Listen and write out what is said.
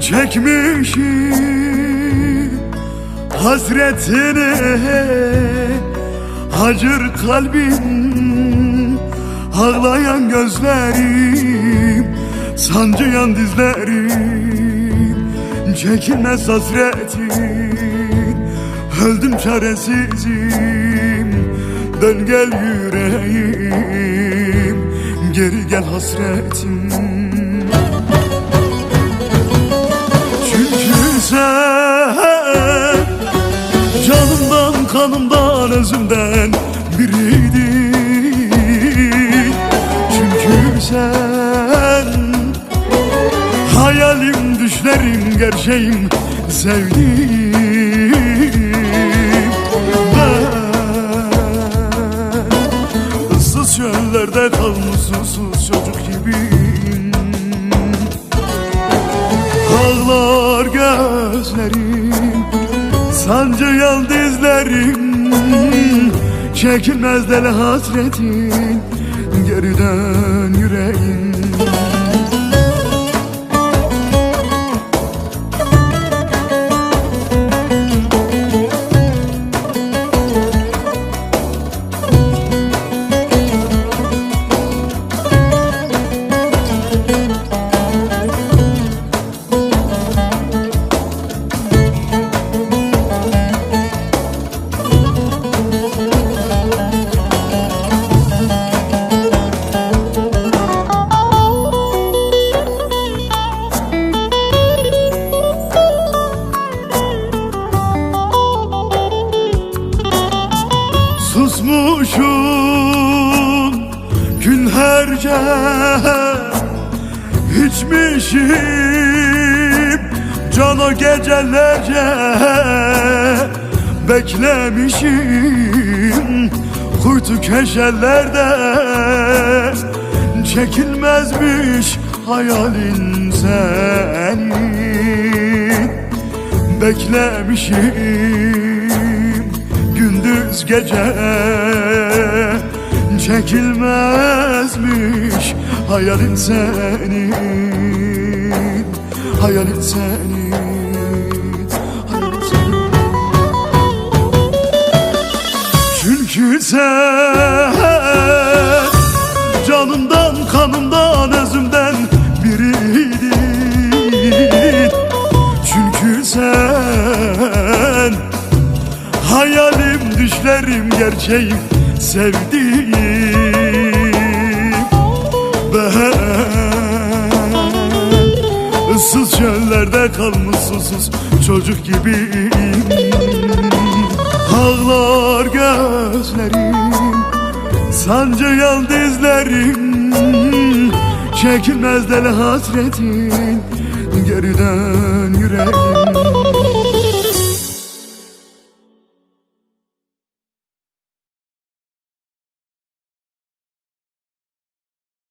Çekmişim hasretini Hacır kalbim Ağlayan gözlerim Sancıyan dizlerim. Çekilmez hasretin Öldüm çaresizim. Dön gel yüreğim Geri gel hasretim sen. Canımdan kanımdan özümden biriydin Çünkü sen Hayalim düşlerim gerçeğim sevdiğim. Ben ıssız çöllerde kalmış susuz çocuk gibiyim gözlerim Sancıyan dizlerim. Çekilmez deli hasretin Geri yüreğim günlerce içmişim. Cana gecelerce beklemişim. Kuytu köşelerde çekilmezmiş hayalin senin. Beklemişim gündüz gece Çekilmezmiş hayalin senin. Hayalin senin. Çünkü sen Canımdan kanımdan özümden biriydin. Çünkü sen Hayalim düşlerim gerçeğim sevdiğim Ben ıssız çöllerde kalmış susuz çocuk gibiyim. Ağlar gözlerim Sancıyan dizlerim Çekilmez deli hasretin Geri yüreğim